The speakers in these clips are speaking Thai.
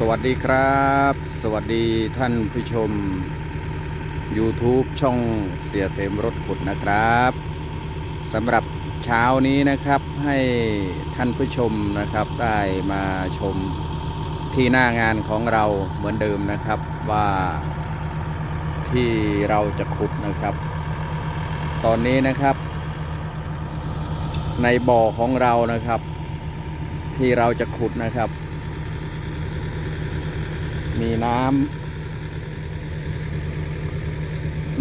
สวัสดีครับ สวัสดีท่านผู้ชม YouTube ช่องเสียเสมรถขุดนะครับสำหรับเช้านี้นะครับให้ท่านผู้ชมนะครับได้มาชมที่หน้างานของเราเหมือนเดิมนะครับว่าที่เราจะขุดนะครับ ตอนนี้นะครับ ในบ่อของเรานะครับ ที่เราจะขุดนะครับ มีน้ำ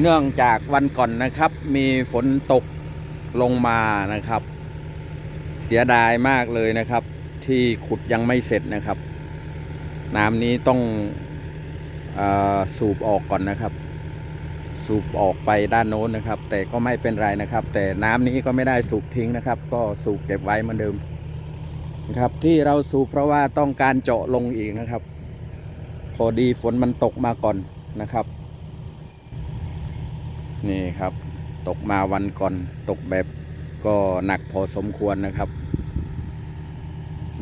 เนื่องจากวันก่อนนะครับ มีฝนตกลงมานะครับ เสียดายมากเลยนะครับ ที่ขุดยังไม่เสร็จนะครับ น้ำนี้ต้องออสูบออกก่อนนะครับ สูบออกไปด้านโน้นนะครับ แต่ก็ไม่เป็นไรนะครับ แต่น้ำนี้ก็ไม่ได้สูบทิ้งนะครับ ก็สูบเก็บไว้เหมือนเดิมนะครับที่เราสูบเพราะว่าต้องการเจาะลงอีกนะครับ พอดีฝนมันตกมาก่อนนะครับ นี่ครับ ตกมาวันก่อน ตกแบบก็หนักพอสมควรนะครับ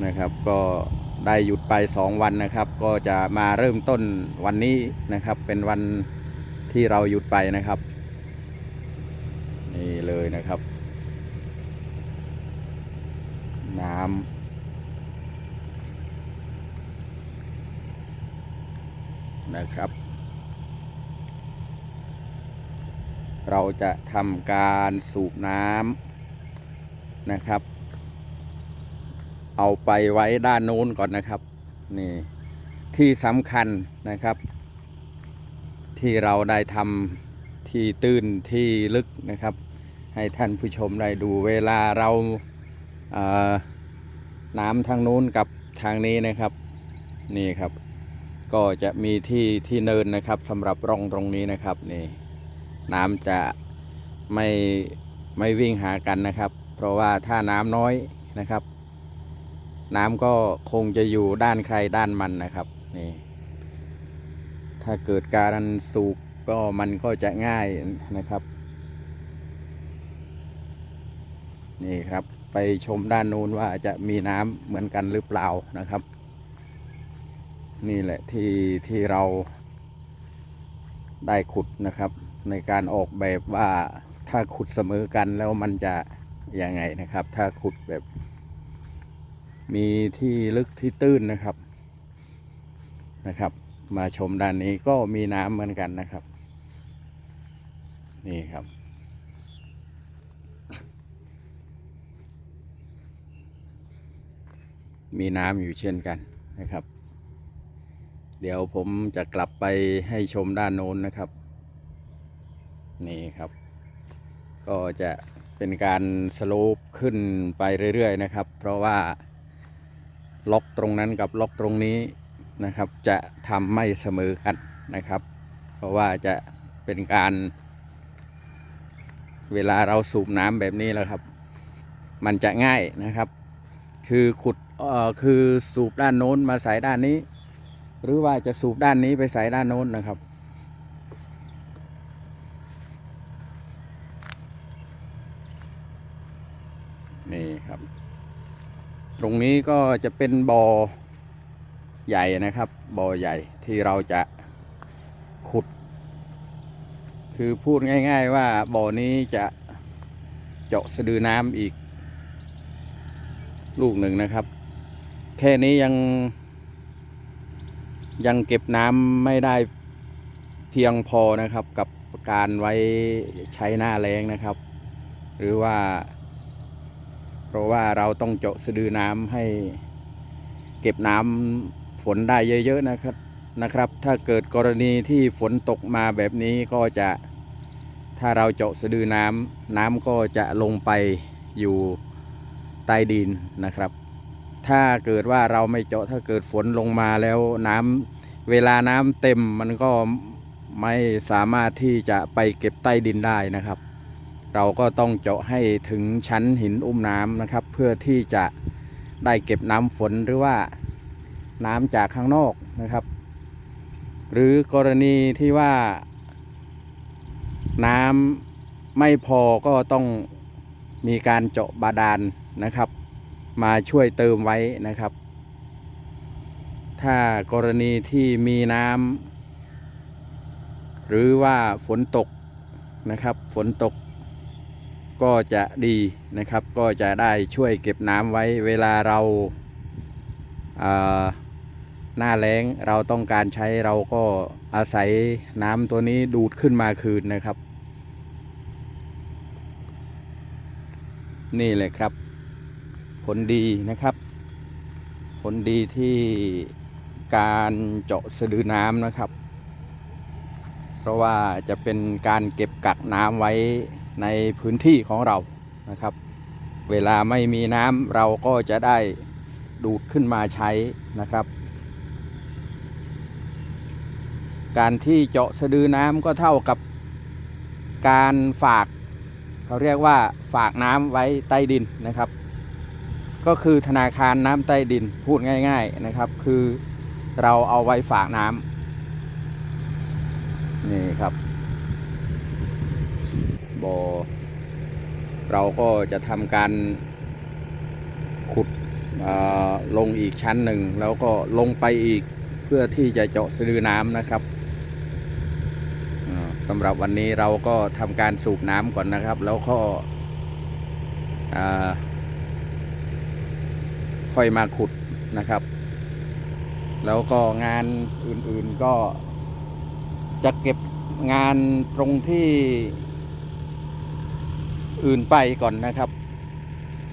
นะครับ ก็ได้หยุดไปสองวันนะครับ ก็จะมาเริ่มต้นวันนี้นะครับ เป็นวันที่เราหยุดไปนะครับ นี่เลยนะครับ น้ำ นะครับ เราจะทำการสูบน้ำนะครับ เอาไปไว้ด้านโน้นก่อนนะครับนี่ที่สำคัญนะครับ ที่เราได้ทำที่ตื้นที่ลึกนะครับ ให้ท่านผู้ชมได้ดูเวลาเราเน้ำทางนู้นกับทางนี้นะครับ นี่ครับ ก็จะมีที่ที่เนินนะครับสำหรับร่องตรงนี้นะครับนี่น้ำจะไม่ไม่วิ่งหากันนะครับ เพราะว่าถ้าน้ำน้อยนะครับ น้ำก็คงจะอยู่ด้านใครด้านมันนะครับนี่ถ้าเกิดการสูบก็มันก็จะง่ายนะครับนี่ครับไปชมด้านนู้นว่าจะมีน้ำเหมือนกันหรือเปล่านะครับ นี่แหละที่ที่เราได้ขุดนะครับ ในการออกแบบว่าถ้าขุดเสมอกันแล้วมันจะยังไงนะครับ ถ้าขุดแบบ มีที่ลึกที่ตื้นนะครับนะครับ มาชมด้านนี้ก็มีน้ำเหมือนกันนะครับ นี่ครับ มีน้ำอยู่เช่นกันนะครับ เดี๋ยวผมจะกลับไปให้ชมด้านโน้นนะครับ นี่ครับ ก็จะเป็นการสโลปขึ้นไปเรื่อยๆนะครับ เพราะว่าล็อกตรงนั้นกับล็อกตรงนี้นะครับ จะทำไม่เสมอกันนะครับ เพราะว่าจะเป็นการ เวลาเราสูบน้ำแบบนี้แล้วครับ มันจะง่ายนะครับ คือขุดเอ่อคือสูบด้านโน้นมาใส่ด้านนี้ หรือว่าจะสูบด้านนี้ไปใส่ด้านโน้นนะครับ นี่ครับ ตรงนี้ก็จะเป็นบ่อใหญ่นะครับบ่อใหญ่ที่เราจะขุด คือพูดง่าย ๆ ว่าบ่อนี้จะเจาะสะดือน้ำอีก ลูกหนึ่งนะครับ แค่นี้ยัง ยังเก็บน้ำไม่ได้เพียงพอนะครับ กับการไว้ใช้หน้าแรงนะครับ หรือว่า เพราะว่าเราต้องเจาะสะดือน้ำให้ เก็บน้ำฝนได้เยอะ ๆ นะครับนะครับ ถ้าเกิดกรณีที่ฝนตกมาแบบนี้ก็จะ ถ้าเราเจาะสะดือน้ำน้ำก็จะลงไปอยู่ใต้ดินนะครับ ถ้าเกิดว่าเราไม่เจาะถ้าเกิดฝนลงมาแล้วน้ำเวลาน้ำเต็มมันก็ไม่สามารถที่จะไปเก็บใต้ดินได้นะครับ เราก็ต้องเจาะให้ถึงชั้นหินอุ้มน้ำนะครับ เพื่อที่จะได้เก็บน้ำฝนหรือว่าน้ำจากข้างนอกนะครับ หรือกรณีที่ว่าน้ำไม่พอก็ต้องมีการเจาะบาดาลนะครับ มาช่วยเติมไว้นะครับ ถ้ากรณีที่มีน้ำหรือว่าฝนตกนะครับ ฝนตกก็จะดีนะครับ ก็จะได้ช่วยเก็บน้ำไว้เวลาเราเอ่อหน้าแล้งเราต้องการใช้เราก็อาศัยน้ำตัวนี้ดูดขึ้นมาคืนนะครับ นี่เลยครับ ผลดีนะครับ ผลดีที่การเจาะสะดือน้ำนะครับ เพราะว่าจะเป็นการเก็บกักน้ำไว้ในพื้นที่ของเรานะครับ เวลาไม่มีน้ำเราก็จะได้ดูดขึ้นมาใช้นะครับ การที่เจาะสะดือน้ำก็เท่ากับการฝาก เขาเรียกว่าฝากน้ำไว้ใต้ดินนะครับ ก็คือธนาคารน้ำใต้ดินพูดง่าย ๆนะครับ คือเราเอาไว้ฝากน้ำนี่ครับบ่อเราก็จะทำการขุดลงอีกชั้นหนึ่ง แล้วก็ลงไปอีกเพื่อที่จะเจาะสะดือน้ำนะครับอ่าสำหรับวันนี้เราก็ทำการสูบน้ำก่อนนะครับ แล้วก็อ่า ค่อยมาขุดนะครับ แล้วก็งานอื่นๆก็จะเก็บงานตรงที่อื่นไปก่อนนะครับ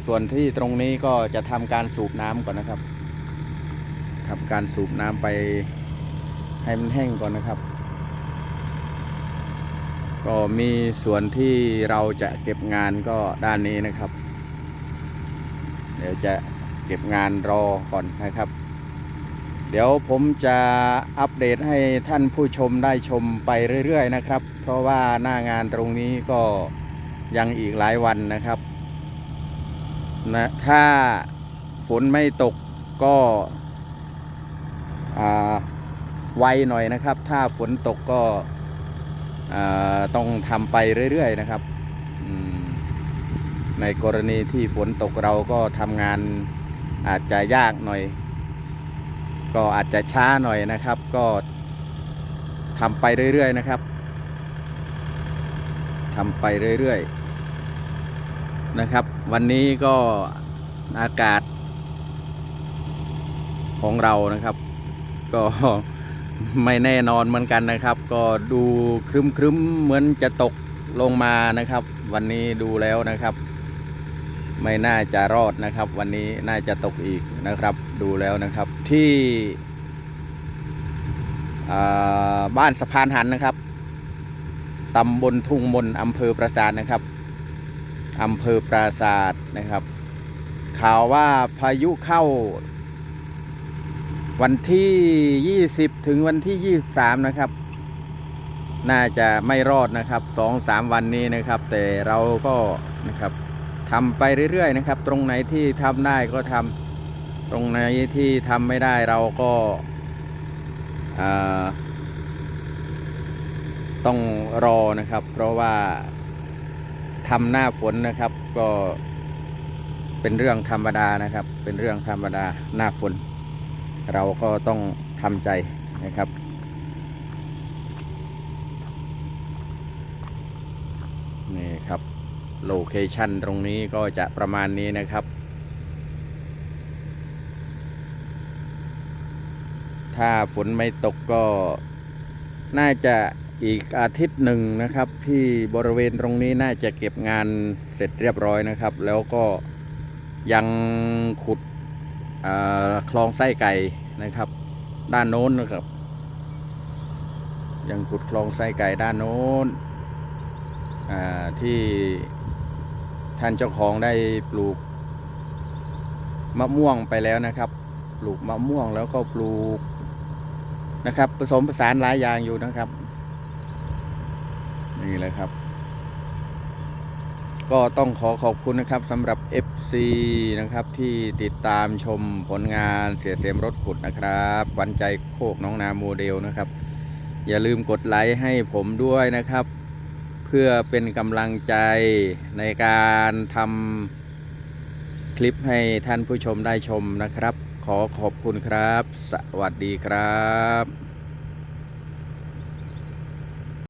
ส่วนที่ตรงนี้ก็จะทำการสูบน้ำก่อนนะครับทำการสูบน้ำไปให้มันแห้งก่อนนะครับ ก็มีส่วนที่เราจะเก็บงานก็ด้านนี้นะครับ เดี๋ยวจะ เก็บงานรอก่อนนะครับ เดี๋ยวผมจะอัปเดตให้ท่านผู้ชมได้ชมไปเรื่อย ๆ นะครับ เพราะว่าหน้างานตรงนี้ก็ยังอีกหลายวันนะครับนะถ้าฝนไม่ตกก็ไวหน่อยนะครับ ถ้าฝนตกก็ต้องทำไปเรื่อย ๆ นะครับ ในกรณีที่ฝนตกเราก็ทำงาน อาจจะยากหน่อย ก็อาจจะช้าหน่อยนะครับ ก็ทำไปเรื่อยๆนะครับทำไปเรื่อยๆนะครับ วันนี้ก็อากาศของเรานะครับ ก็ไม่แน่นอนเหมือนกันนะครับ ก็ดูครึ้มๆเหมือนจะตกลงมานะครับ วันนี้ดูแล้วนะครับ ไม่น่าจะรอดนะครับ วันนี้น่าจะตกอีกนะครับ ดูแล้วนะครับ ที่บ้านสะพานหันนะครับตำบลทุ่งมนอำเภอปราสาทนะครับอำเภอปราสาทนะครับ ข่าวว่าพายุเข้า วันที่ 20 ถึงวันที่ 23 นะครับ น่าจะไม่รอดนะครับสองสามวันนี้นะครับ แต่เราก็นะครับ ทำไปเรื่อยๆนะครับ ตรงไหนที่ทำได้ก็ทำตรงไหนที่ทำไม่ได้เราก็าต้องรอนะครับ เพราะว่าทำหน้าฝนนะครับ ก็เป็นเรื่องธรรมดานะครับ เป็นเรื่องธรรมดาหน้าฝน เราก็ต้องทำใจนะครับนี่ครับ โลเคชันตรงนี้ก็จะประมาณนี้นะครับ ถ้าฝนไม่ตกก็น่าจะอีกอาทิตย์หนึ่งนะครับ ที่บริเวณตรงนี้น่าจะเก็บงานเสร็จเรียบร้อยนะครับ แล้วก็ยังขุดคลองไส้ไก่นะครับ ด้านโน้นนะครับ ยังขุดคลองไส้ไก่ด้านโน้นที่ ท่านเจ้าของได้ปลูกมะม่วงไปแล้วนะครับ ปลูกมะม่วงแล้วก็ปลูกนะครับ ผสมผสานหลายอย่างอยู่นะครับ นี่เลยครับ ก็ต้องขอขอบคุณนะครับสำหรับ FC นะครับที่ติดตามชมผลงานเสียเสียมรถขุดนะครับขวัญใจโคกน้องนาโมเดลนะครับ อย่าลืมกดไลค์ให้ผมด้วยนะครับ เพื่อเป็นกำลังใจในการทำคลิปให้ท่านผู้ชมได้ชมนะครับขขอขอบคุณครับ สวัสดีครับ